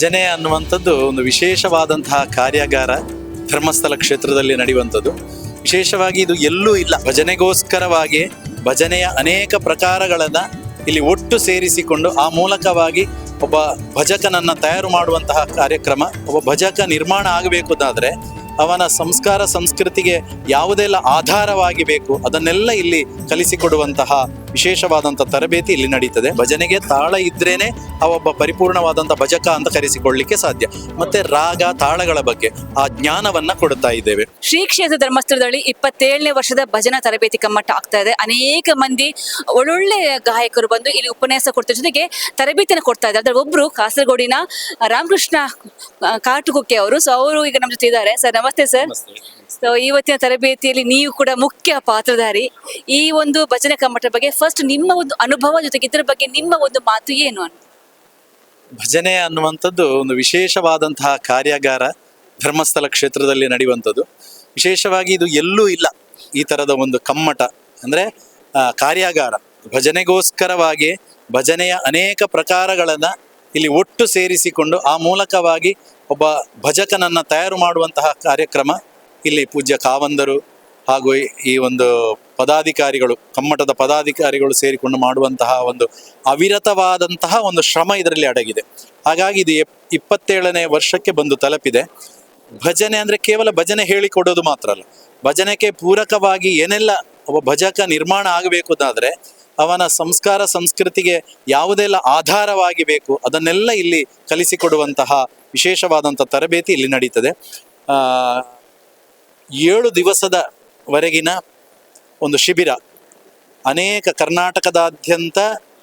ಭಜನೆ ಅನ್ನುವಂಥದ್ದು ಒಂದು ವಿಶೇಷವಾದಂತಹ ಕಾರ್ಯಾಗಾರ ಧರ್ಮಸ್ಥಳ ಕ್ಷೇತ್ರದಲ್ಲಿ ನಡೆಯುವಂಥದ್ದು. ವಿಶೇಷವಾಗಿ ಇದು ಎಲ್ಲೂ ಇಲ್ಲ. ಭಜನೆಗೋಸ್ಕರವಾಗಿ, ಭಜನೆಯ ಅನೇಕ ಪ್ರಕಾರಗಳನ್ನು ಇಲ್ಲಿ ಒಟ್ಟು ಸೇರಿಸಿಕೊಂಡು ಆ ಮೂಲಕವಾಗಿ ಒಬ್ಬ ಭಜಕನನ್ನು ತಯಾರು ಮಾಡುವಂತಹ ಕಾರ್ಯಕ್ರಮ, ಒಬ್ಬ ಭಜಕ ನಿರ್ಮಾಣ ಆಗಬೇಕುದಾದರೆ ಅವನ ಸಂಸ್ಕಾರ, ಸಂಸ್ಕೃತಿಗೆ ಯಾವುದೆಲ್ಲ ಆಧಾರವಾಗಿ ಬೇಕು ಅದನ್ನೆಲ್ಲ ಇಲ್ಲಿ ಕಲಿಸಿಕೊಡುವಂತಹ ವಿಶೇಷವಾದಂತಹ ತರಬೇತಿ ಇಲ್ಲಿ ನಡೀತದೆ. ಭಜನೆಗೆ ತಾಳ ಇದ್ರೇನೆ ಆ ಒಬ್ಬ ಪರಿಪೂರ್ಣವಾದಂತಹ ಭಜಕ ಅಂತ ಕರೆಸಿಕೊಳ್ಳಿಕ್ಕೆ ಸಾಧ್ಯ. ಮತ್ತೆ ರಾಗ ತಾಳಗಳ ಬಗ್ಗೆ ಆ ಜ್ಞಾನವನ್ನ ಕೊಡುತ್ತಾ ಇದ್ದೇವೆ. ಶ್ರೀ ಕ್ಷೇತ್ರ ಧರ್ಮಸ್ಥಳದಲ್ಲಿ ಇಪ್ಪತ್ತೇಳನೇ ವರ್ಷದ ಭಜನಾ ತರಬೇತಿ ಕಮ್ಮಟ ಆಗ್ತಾ ಇದೆ. ಅನೇಕ ಮಂದಿ ಒಳ್ಳೊಳ್ಳೆ ಗಾಯಕರು ಬಂದು ಇಲ್ಲಿ ಉಪನ್ಯಾಸ ಕೊಡ್ತಾ ಜೊತೆಗೆ ತರಬೇತಿಯನ್ನು ಕೊಡ್ತಾ ಇದ್ದಾರೆ. ಅದ್ರ ಒಬ್ರು ಕಾಸರಗೋಡಿನ ರಾಮಕೃಷ್ಣ ಕಾಟುಗುಕ್ಕೆ ಕಾಟುಕುಕ್ಕೆ ಅವರು. ಸೊ ಅವರು ಈಗ ನಮ್ಮ ಜೊತೆ ಇದ್ದಾರೆ. ಸರ್ ನಮಸ್ತೆ ಸರ್. ಸೊ ಇವತ್ತಿನ ತರಬೇತಿಯಲ್ಲಿ ನೀವು ಕೂಡ ಮುಖ್ಯ ಪಾತ್ರಧಾರಿ ಈ ಒಂದು ಭಜನೆ ಕಮ್ಮಟ ಬಗ್ಗೆ ಫಸ್ಟ್ ನಿಮ್ಮ ಒಂದು ಅನುಭವ ಜೊತೆಗೆ ಇದರ ಬಗ್ಗೆ ನಿಮ್ಮ ಒಂದು ಮಾತು ಏನು ಭಜನೆ ಅನ್ನುವಂಥದ್ದು ಒಂದು ವಿಶೇಷವಾದಂತಹ ಕಾರ್ಯಾಗಾರ, ಧರ್ಮಸ್ಥಳ ಕ್ಷೇತ್ರದಲ್ಲಿ ನಡೆಯುವಂಥದ್ದು. ವಿಶೇಷವಾಗಿ ಇದು ಎಲ್ಲೂ ಇಲ್ಲ ಈ ಥರದ ಒಂದು ಕಮ್ಮಟ. ಅಂದರೆ ಕಾರ್ಯಾಗಾರ. ಭಜನೆಗೋಸ್ಕರವಾಗಿ ಭಜನೆಯ ಅನೇಕ ಪ್ರಕಾರಗಳನ್ನು ಇಲ್ಲಿ ಒಟ್ಟು ಸೇರಿಸಿಕೊಂಡು ಆ ಮೂಲಕವಾಗಿ ಒಬ್ಬ ಭಜಕನನ್ನ ತಯಾರು ಮಾಡುವಂತಹ ಕಾರ್ಯಕ್ರಮ. ಇಲ್ಲಿ ಪೂಜ್ಯ ಕಾವಂದರು ಹಾಗೂ ಈ- ಒಂದು ಪದಾಧಿಕಾರಿಗಳು ಕಮ್ಮಟದ ಪದಾಧಿಕಾರಿಗಳು ಸೇರಿಕೊಂಡು ಮಾಡುವಂತಹ ಒಂದು ಅವಿರತವಾದಂತಹ ಒಂದು ಶ್ರಮ ಇದರಲ್ಲಿ ಅಡಗಿದೆ. ಹಾಗಾಗಿ ಇದು ಇಪ್ಪತ್ತೇಳನೇ ವರ್ಷಕ್ಕೆ ಬಂದು ತಲುಪಿದೆ. ಭಜನೆ ಅಂದ್ರೆ ಕೇವಲ ಭಜನೆ ಹೇಳಿಕೊಡೋದು ಮಾತ್ರ ಅಲ್ಲ. ಭಜನೆಗೆ ಪೂರಕವಾಗಿ ಏನೆಲ್ಲ ಒಬ್ಬ ಭಜಕ ನಿರ್ಮಾಣ ಆಗಬೇಕು ಅಂತಾದ್ರೆ, ಅವನ ಸಂಸ್ಕಾರ ಸಂಸ್ಕೃತಿಗೆ ಯಾವುದೆಲ್ಲ ಆಧಾರವಾಗಿ ಬೇಕು ಅದನ್ನೆಲ್ಲ ಇಲ್ಲಿ ಕಲಿಸಿಕೊಡುವಂತಹ ವಿಶೇಷವಾದಂಥ ತರಬೇತಿ ಇಲ್ಲಿ ನಡೀತದೆ. ಏಳು ಏಳು ದಿವಸದವರೆಗಿನ ಒಂದು ಶಿಬಿರ. ಅನೇಕ ಕರ್ನಾಟಕದಾದ್ಯಂತ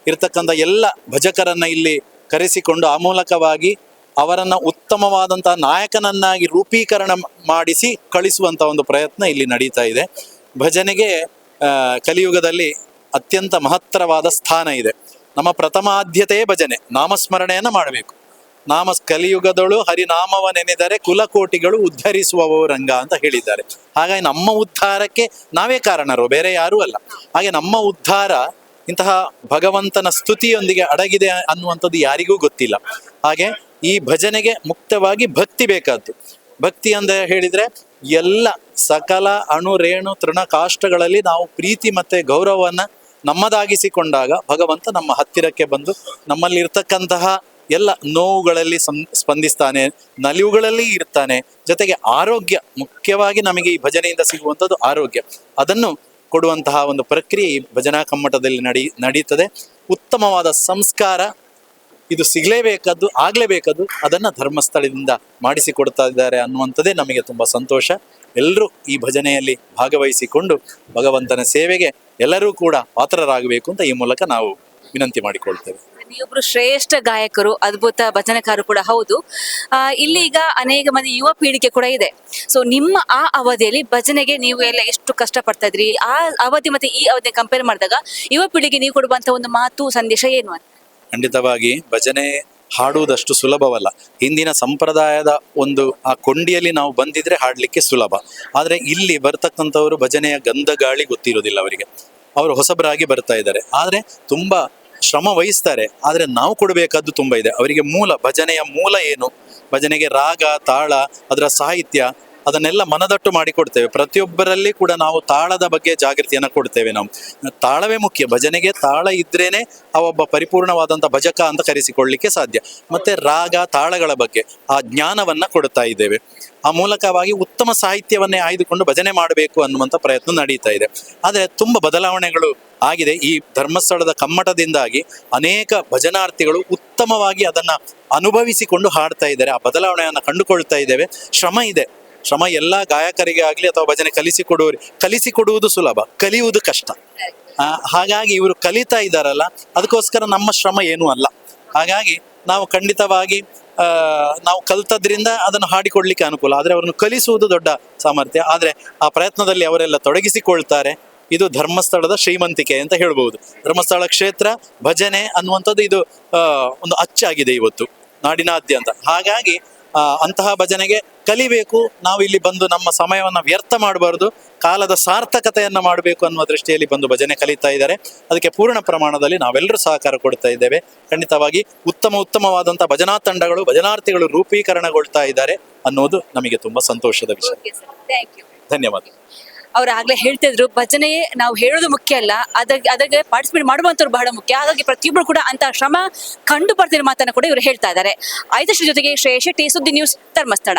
ಇರತಕ್ಕಂಥ ಎಲ್ಲ ಭಜಕರನ್ನ ಇಲ್ಲಿ ಕರೆಸಿಕೊಂಡು ಆ ಮೂಲಕವಾಗಿ ಅವರನ್ನು ಉತ್ತಮವಾದಂತಹ ನಾಯಕನನ್ನಾಗಿ ರೂಪೀಕರಣ ಮಾಡಿಸಿ ಕಳಿಸುವಂಥ ಒಂದು ಪ್ರಯತ್ನ ಇಲ್ಲಿ ನಡೀತಾ ಇದೆ. ಭಜನೆಗೆ ಕಲಿಯುಗದಲ್ಲಿ ಅತ್ಯಂತ ಮಹತ್ತರವಾದ ಸ್ಥಾನ ಇದೆ. ನಮ್ಮ ಪ್ರಥಮ ಆದ್ಯತೆಯೇ ಭಜನೆ. ನಾಮಸ್ಮರಣೆಯನ್ನು ಮಾಡಬೇಕು. ನಾಮ ಕಲಿಯುಗದಳು ಹರಿನಾಮವ ನೆನೆದರೆ ಕುಲಕೋಟಿಗಳು ಉದ್ಧರಿಸುವವು ರಂಗ ಅಂತ ಹೇಳಿದ್ದಾರೆ. ಹಾಗಾಗಿ ನಮ್ಮ ಉದ್ಧಾರಕ್ಕೆ ನಾವೇ ಕಾರಣರು, ಬೇರೆ ಯಾರೂ ಅಲ್ಲ. ಹಾಗೆ ನಮ್ಮ ಉದ್ಧಾರ ಇಂತಹ ಭಗವಂತನ ಸ್ತುತಿಯೊಂದಿಗೆ ಅಡಗಿದೆ ಅನ್ನುವಂಥದ್ದು ಯಾರಿಗೂ ಗೊತ್ತಿಲ್ಲ. ಹಾಗೆ ಈ ಭಜನೆಗೆ ಮುಕ್ತವಾಗಿ ಭಕ್ತಿ ಬೇಕಾದ್ದು. ಭಕ್ತಿ ಅಂತ ಹೇಳಿದ್ರೆ ಎಲ್ಲ ಸಕಲ ಅಣು, ರೇಣು, ತೃಣ ಕಾಷ್ಟಗಳಲ್ಲಿ ನಾವು ಪ್ರೀತಿ ಮತ್ತೆ ಗೌರವವನ್ನು ನಮ್ಮದಾಗಿಸಿಕೊಂಡಾಗ ಭಗವಂತ ನಮ್ಮ ಹತ್ತಿರಕ್ಕೆ ಬಂದು ನಮ್ಮಲ್ಲಿ ಇರ್ತಕ್ಕಂತಹ ಎಲ್ಲ ನೋವುಗಳಲ್ಲಿ ಸ್ಪಂದಿಸ್ತಾನೆ, ನಲಿವುಗಳಲ್ಲಿ ಇರ್ತಾನೆ. ಜೊತೆಗೆ ಆರೋಗ್ಯ ಮುಖ್ಯವಾಗಿ ನಮಗೆ ಈ ಭಜನೆಯಿಂದ ಸಿಗುವಂಥದ್ದು ಆರೋಗ್ಯ. ಅದನ್ನು ಕೊಡುವಂತಹ ಒಂದು ಪ್ರಕ್ರಿಯೆ ಈ ಭಜನಾ ಕಮ್ಮಟದಲ್ಲಿ ನಡಿ, ನಡೀತದೆ. ಉತ್ತಮವಾದ ಸಂಸ್ಕಾರ ಇದು ಸಿಗಲೇಬೇಕದ್ದು, ಆಗಲೇಬೇಕದ್ದು ಅದನ್ನು ಧರ್ಮಸ್ಥಳದಿಂದ ಮಾಡಿಸಿಕೊಡ್ತಾ ಇದ್ದಾರೆ ಅನ್ನುವಂಥದ್ದೇ ನಮಗೆ ತುಂಬ ಸಂತೋಷ. ಎಲ್ಲರೂ ಈ ಭಜನೆಯಲ್ಲಿ ಭಾಗವಹಿಸಿಕೊಂಡು ಭಗವಂತನ ಸೇವೆಗೆ ಎಲ್ಲರೂ ಕೂಡ ಪಾತ್ರರಾಗಬೇಕು ಅಂತ ಈ ಮೂಲಕ ನಾವು ವಿನಂತಿ ಮಾಡಿಕೊಳ್ತೇವೆ. ನೀವೊಬ್ರು ಶ್ರೇಷ್ಠ ಗಾಯಕರು, ಅದ್ಭುತ ಭಜನೆಕಾರರು ಕೂಡ ಹೌದು. ಇಲ್ಲಿ ಈಗ ಅನೇಕ ಮಂದಿ ಯುವ ಪೀಳಿಗೆ ಕೂಡ ಇದೆ. ಸೊ ನಿಮ್ಮ ಆ ಅವಧಿಯಲ್ಲಿ ಭಜನೆಗೆ ನೀವು ಎಲ್ಲ ಎಷ್ಟು ಕಷ್ಟ ಪಡ್ತಾ ಇದ್ರಿ? ಆ ಅವಧಿ ಮತ್ತೆ ಈ ಅವಧಿ ಕಂಪೇರ್ ಮಾಡಿದಾಗ ಯುವ ಪೀಳಿಗೆ ನೀವು ಕೊಡುವಂತ ಒಂದು ಮಾತು, ಸಂದೇಶ ಏನು ಅಂತ? ಖಂಡಿತವಾಗಿ ಭಜನೆ ಹಾಡುವುದಷ್ಟು ಸುಲಭವಲ್ಲ. ಹಿಂದಿನ ಸಂಪ್ರದಾಯದ ಒಂದು ಆ ಕೊಂಡಿಯಲ್ಲಿ ನಾವು ಬಂದಿದ್ರೆ ಹಾಡಲಿಕ್ಕೆ ಸುಲಭ. ಆದರೆ ಇಲ್ಲಿ ಬರ್ತಕ್ಕಂಥವರು ಭಜನೆಯ ಗಂಧ ಗಾಳಿ ಗೊತ್ತಿರೋದಿಲ್ಲ ಅವರಿಗೆ. ಅವರು ಹೊಸಬರಾಗಿ ಬರ್ತಾ ಇದ್ದಾರೆ. ಆದರೆ ತುಂಬಾ ಶ್ರಮ ವಹಿಸ್ತಾರೆ, ಆದರೆ ನಾವು ಕೊಡಬೇಕಾದ್ದು ತುಂಬಾ ಇದೆ. ಅವರಿಗೆ ಮೂಲ ಭಜನೆಯ ಮೂಲ ಏನು? ಭಜನೆಗೆ ರಾಗ, ತಾಳ, ಅದರ ಸಾಹಿತ್ಯ ಅದನ್ನೆಲ್ಲ ಮನದಟ್ಟು ಮಾಡಿಕೊಡ್ತೇವೆ. ಪ್ರತಿಯೊಬ್ಬರಲ್ಲಿ ಕೂಡ ನಾವು ತಾಳದ ಬಗ್ಗೆ ಜಾಗೃತಿಯನ್ನು ಕೊಡ್ತೇವೆ ನಾವು. ತಾಳವೇ ಮುಖ್ಯ. ಭಜನೆಗೆ ತಾಳ ಇದ್ರೇನೆ ಆ ಒಬ್ಬ ಪರಿಪೂರ್ಣವಾದಂಥ ಭಜಕ ಅಂತ ಕರೆಸಿಕೊಳ್ಳಿಕ್ಕೆ ಸಾಧ್ಯ. ಮತ್ತೆ ರಾಗ, ತಾಳಗಳ ಬಗ್ಗೆ ಆ ಜ್ಞಾನವನ್ನ ಕೊಡ್ತಾ ಇದ್ದೇವೆ. ಆ ಮೂಲಕವಾಗಿ ಉತ್ತಮ ಸಾಹಿತ್ಯವನ್ನೇ ಆಯ್ದುಕೊಂಡು ಭಜನೆ ಮಾಡಬೇಕು ಅನ್ನುವಂಥ ಪ್ರಯತ್ನ ನಡೀತಾ ಇದೆ. ಆದರೆ ತುಂಬ ಬದಲಾವಣೆಗಳು ಆಗಿದೆ. ಈ ಧರ್ಮಸ್ಥಳದ ಕಮ್ಮಟದಿಂದಾಗಿ ಅನೇಕ ಭಜನಾರ್ಥಿಗಳು ಉತ್ತಮವಾಗಿ ಅದನ್ನ ಅನುಭವಿಸಿಕೊಂಡು ಹಾಡ್ತಾ ಇದ್ದಾರೆ. ಆ ಬದಲಾವಣೆಯನ್ನು ಕಂಡುಕೊಳ್ತಾ ಇದ್ದೇವೆ. ಶ್ರಮ ಇದೆ. ಶ್ರಮ ಎಲ್ಲ ಗಾಯಕರಿಗೆ ಆಗಲಿ ಅಥವಾ ಭಜನೆ ಕಲಿಸಿಕೊಡುವವರು ಕಲಿಸಿಕೊಡುವುದು ಸುಲಭ, ಕಲಿಯುವುದು ಕಷ್ಟ. ಹಾಗಾಗಿ ಇವರು ಕಲಿತಾ ಇದ್ದಾರಲ್ಲ, ಅದಕ್ಕೋಸ್ಕರ ನಮ್ಮ ಶ್ರಮ ಏನೂ ಅಲ್ಲ. ಹಾಗಾಗಿ ನಾವು ಖಂಡಿತವಾಗಿ ನಾವು ಕಲ್ತದ್ರಿಂದ ಅದನ್ನು ಹಾಡಿಕೊಡ್ಲಿಕ್ಕೆ ಅನುಕೂಲ. ಆದರೆ ಅವರನ್ನು ಕಲಿಸುವುದು ದೊಡ್ಡ ಸಾಮರ್ಥ್ಯ. ಆದರೆ ಆ ಪ್ರಯತ್ನದಲ್ಲಿ ಅವರೆಲ್ಲ ತೊಡಗಿಸಿಕೊಳ್ತಾರೆ, ಇದು ಧರ್ಮಸ್ಥಳದ ಶ್ರೀಮಂತಿಕೆ ಅಂತ ಹೇಳ್ಬೋದು. ಧರ್ಮಸ್ಥಳ ಕ್ಷೇತ್ರ ಭಜನೆ ಅನ್ನುವಂಥದ್ದು ಇದು ಒಂದು ಅಚ್ಚಾಗಿದೆ ಇವತ್ತು, ನಾಡಿನಾದ್ಯಂತ. ಹಾಗಾಗಿ ಅಂತಹ ಭಜನೆಗೆ ಕಲಿಬೇಕು. ನಾವು ಇಲ್ಲಿ ಬಂದು ನಮ್ಮ ಸಮಯವನ್ನು ವ್ಯರ್ಥ ಮಾಡಬಾರ್ದು. ಕಾಲದ ಸಾರ್ಥಕತೆಯನ್ನು ಮಾಡಬೇಕು ಅನ್ನುವ ದೃಷ್ಟಿಯಲ್ಲಿ ಬಂದು ಭಜನೆ ಕಲಿತಾ ಇದ್ದಾರೆ. ಅದಕ್ಕೆ ಪೂರ್ಣ ಪ್ರಮಾಣದಲ್ಲಿ ನಾವೆಲ್ಲರೂ ಸಹಕಾರ ಕೊಡ್ತಾ ಇದ್ದೇವೆ. ಖಂಡಿತವಾಗಿ ಉತ್ತಮ ಉತ್ತಮವಾದಂಥ ಭಜನಾ ತಂಡಗಳು ಭಜನಾರ್ಥಿಗಳು ರೂಪೀಕರಣಗೊಳ್ತಾ ಇದ್ದಾರೆ ಅನ್ನೋದು ನಮಗೆ ತುಂಬಾ ಸಂತೋಷದ ವಿಷಯ. ಥ್ಯಾಂಕ್ ಯು ಧನ್ಯವಾದ ಅವ್ರು ಆಗ್ಲೇ ಹೇಳ್ತಿದ್ರು ಭಜನೆ ನಾವು ಹೇಳೋದು ಮುಖ್ಯ ಅಲ್ಲ, ಅದಾಗ, ಅದಕ್ಕೆ ಪಾರ್ಟಿಸಿಪೇಟ್ ಮಾಡುವಂತವ್ರು ಬಹಳ ಮುಖ್ಯ. ಹಾಗಾಗಿ ಪ್ರತಿಯೊಬ್ಬರು ಕೂಡ ಅಂತ ಶ್ರಮ ಕಂಡು ಬರ್ತಿರೋ ಮಾತನ್ನ ಕೂಡ ಇವರು ಹೇಳ್ತಾ ಇದ್ದಾರೆ. ಐದಷ್ಟು ಜೊತೆಗೆ ಶ್ರೇಯಶ್ ಟಿ ಸುದ್ದಿ ನ್ಯೂಸ್ ಧರ್ಮಸ್ಥಳ.